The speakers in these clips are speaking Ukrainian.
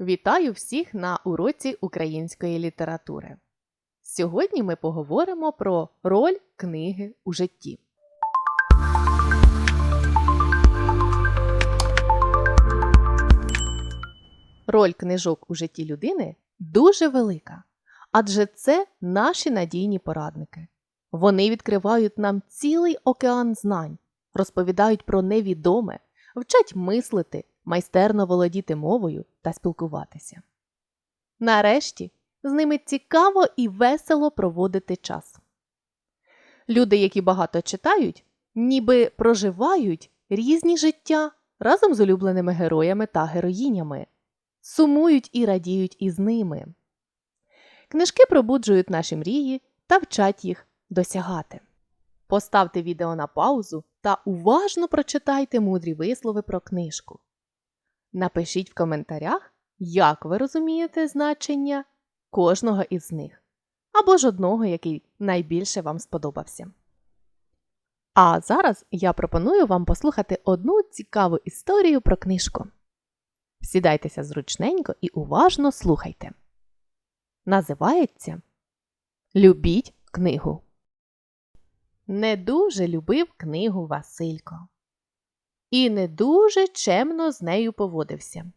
Вітаю всіх на уроці української літератури. Сьогодні ми поговоримо про роль книги у житті. Роль книжок у житті людини дуже велика, адже це наші надійні порадники. Вони відкривають нам цілий океан знань, розповідають про невідоме, вчать мислити, майстерно володіти мовою та спілкуватися. Нарешті з ними цікаво і весело проводити час. Люди, які багато читають, ніби проживають різні життя разом з улюбленими героями та героїнями, сумують і радіють із ними. Книжки пробуджують наші мрії та вчать їх досягати. Поставте відео на паузу та уважно прочитайте мудрі вислови про книжку. Напишіть в коментарях, як ви розумієте значення кожного із них, або ж одного, який найбільше вам сподобався. А зараз я пропоную вам послухати одну цікаву історію про книжку. Сідайтеся зручненько і уважно слухайте. Називається Любіть книгу. Не дуже любив книгу Василько. І не дуже чемно з нею поводився.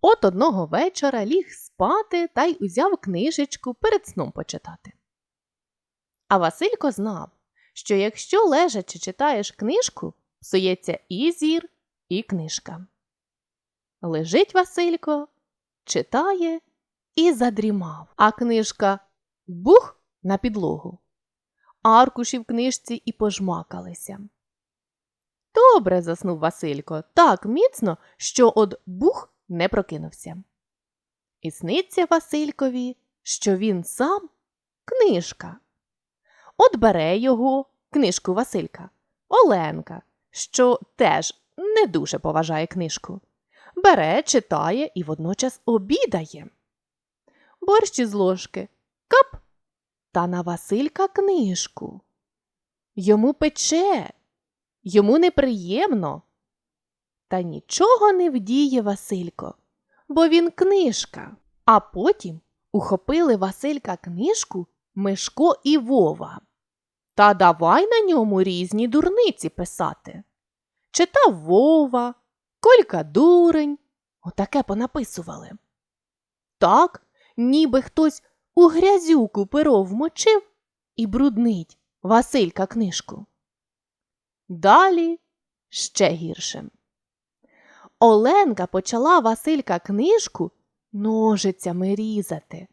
От одного вечора ліг спати та й узяв книжечку перед сном почитати. А Василько знав, що якщо лежачи читаєш книжку, псується і зір, і книжка. Лежить Василько, читає і задрімав, а книжка бух на підлогу. Аркуші в книжці і пожмакалися. Добре заснув Василько, так міцно, що од бух не прокинувся. І сниться Василькові, що він сам книжка. От бере його, книжку Василька, Оленка, що теж не дуже поважає книжку. Бере, читає і водночас обідає. Борщ із ложки, кап, та на Василька книжку. Йому пече, йому неприємно. Та нічого не вдіє Василько, бо він книжка. А потім ухопили Василька книжку Мишко і Вова. Та давай на ньому різні дурниці писати. Читав Вова, Колька дурень. Отаке понаписували. Так, ніби хтось у грязюку перо вмочив і бруднить Василька книжку. Далі ще гірше. Оленка почала Василька книжку ножицями різати,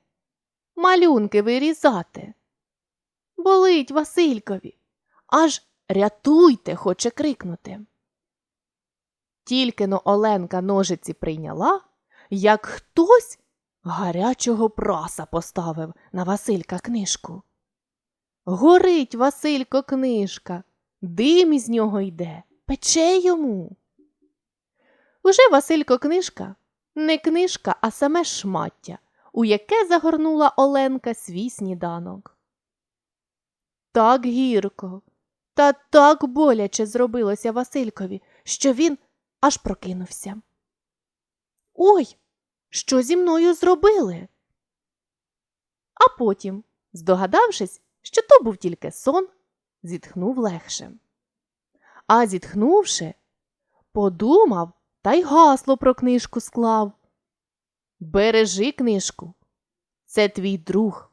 малюнки вирізати. Болить Василькові, аж рятуйте, хоче крикнути. Тільки но Оленка ножиці прийняла, як хтось гарячого праса поставив на Василька книжку. Горить Василько книжка, дим із нього йде, пече йому. Уже Василько книжка не книжка, а саме шмаття, у яке загорнула Оленка свій сніданок. Так гірко та так боляче зробилося Василькові, що він аж прокинувся. Ой, що зі мною зробили? А потім, здогадавшись, що то був тільки сон, зітхнув легше. А зітхнувши, подумав та й гасло про книжку склав. Бережи книжку, це твій друг.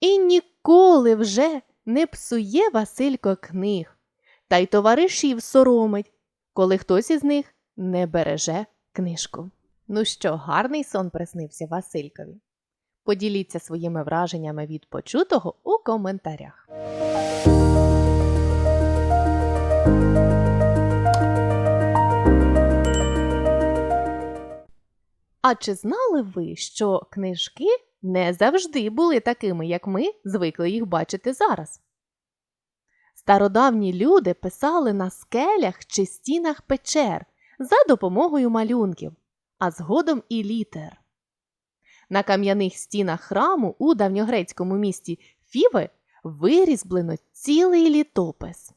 І ніколи вже не псує Василько книг, та й товаришів соромить, коли хтось із них не береже книжку. Ну що, гарний сон приснився Василькові? Поділіться своїми враженнями від почутого у коментарях. А чи знали ви, що книжки не завжди були такими, як ми звикли їх бачити зараз? Стародавні люди писали на скелях чи стінах печер за допомогою малюнків, а згодом і літер. На кам'яних стінах храму у давньогрецькому місті Фіве вирізблено цілий літопис.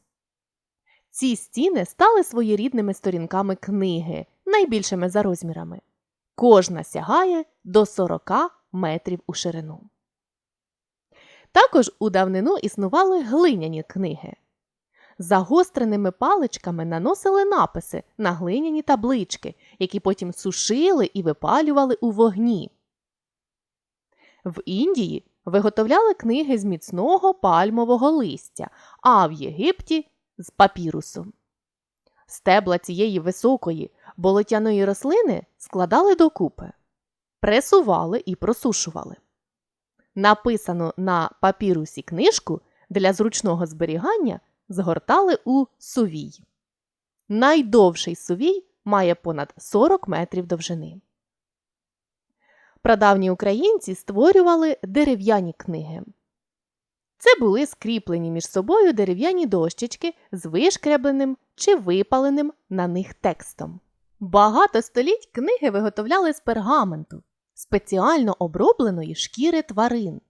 Ці стіни стали своєрідними сторінками книги, найбільшими за розмірами. Кожна сягає до 40 метрів у ширину. Також у давнину існували глиняні книги. Загостреними паличками наносили написи на глиняні таблички, які потім сушили і випалювали у вогні. В Індії виготовляли книги з міцного пальмового листя, а в Єгипті з папірусу. Стебла цієї високої болотяної рослини складали докупи, пресували і просушували. Написану на папірусі книжку для зручного зберігання згортали у сувій. Найдовший сувій має понад 40 метрів довжини. Прадавні українці створювали дерев'яні книги. Це були скріплені між собою дерев'яні дощечки з вишкребленим чи випаленим на них текстом. Багато століть книги виготовляли з пергаменту, спеціально обробленої шкіри тварин.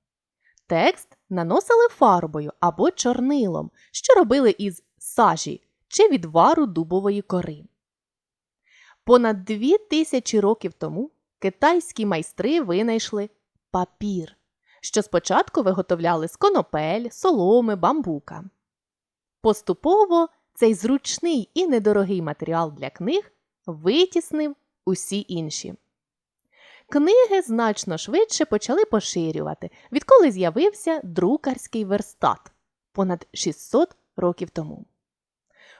Текст наносили фарбою або чорнилом, що робили із сажі чи відвару дубової кори. Понад дві тисячі років тому китайські майстри винайшли папір, що спочатку виготовляли з конопель, соломи, бамбука. Поступово цей зручний і недорогий матеріал для книг витіснив усі інші. Книги значно швидше почали поширювати, відколи з'явився друкарський верстат понад 600 років тому.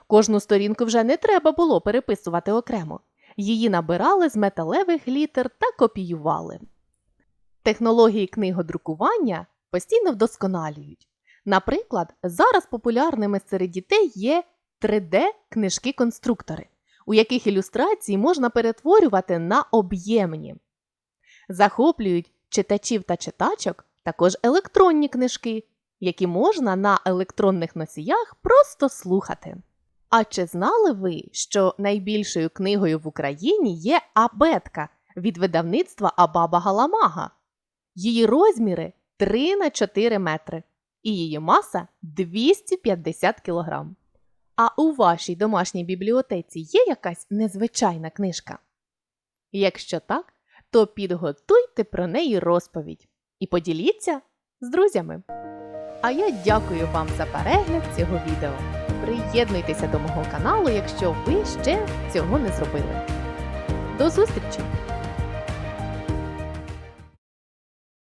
Кожну сторінку вже не треба було переписувати окремо. Її набирали з металевих літер та копіювали. Технології книгодрукування постійно вдосконалюють. Наприклад, зараз популярними серед дітей є 3D-книжки-конструктори, у яких ілюстрації можна перетворювати на об'ємні. Захоплюють читачів та читачок також електронні книжки, які можна на електронних носіях просто слухати. А чи знали ви, що найбільшою книгою в Україні є абетка від видавництва Абаба Галамага? Її розміри 3 на 4 метри, і її маса 250 кг. А у вашій домашній бібліотеці є якась незвичайна книжка? Якщо так, то підготуйте про неї розповідь і поділіться з друзями. А я дякую вам за перегляд цього відео. Приєднуйтеся до мого каналу, якщо ви ще цього не зробили. До зустрічі!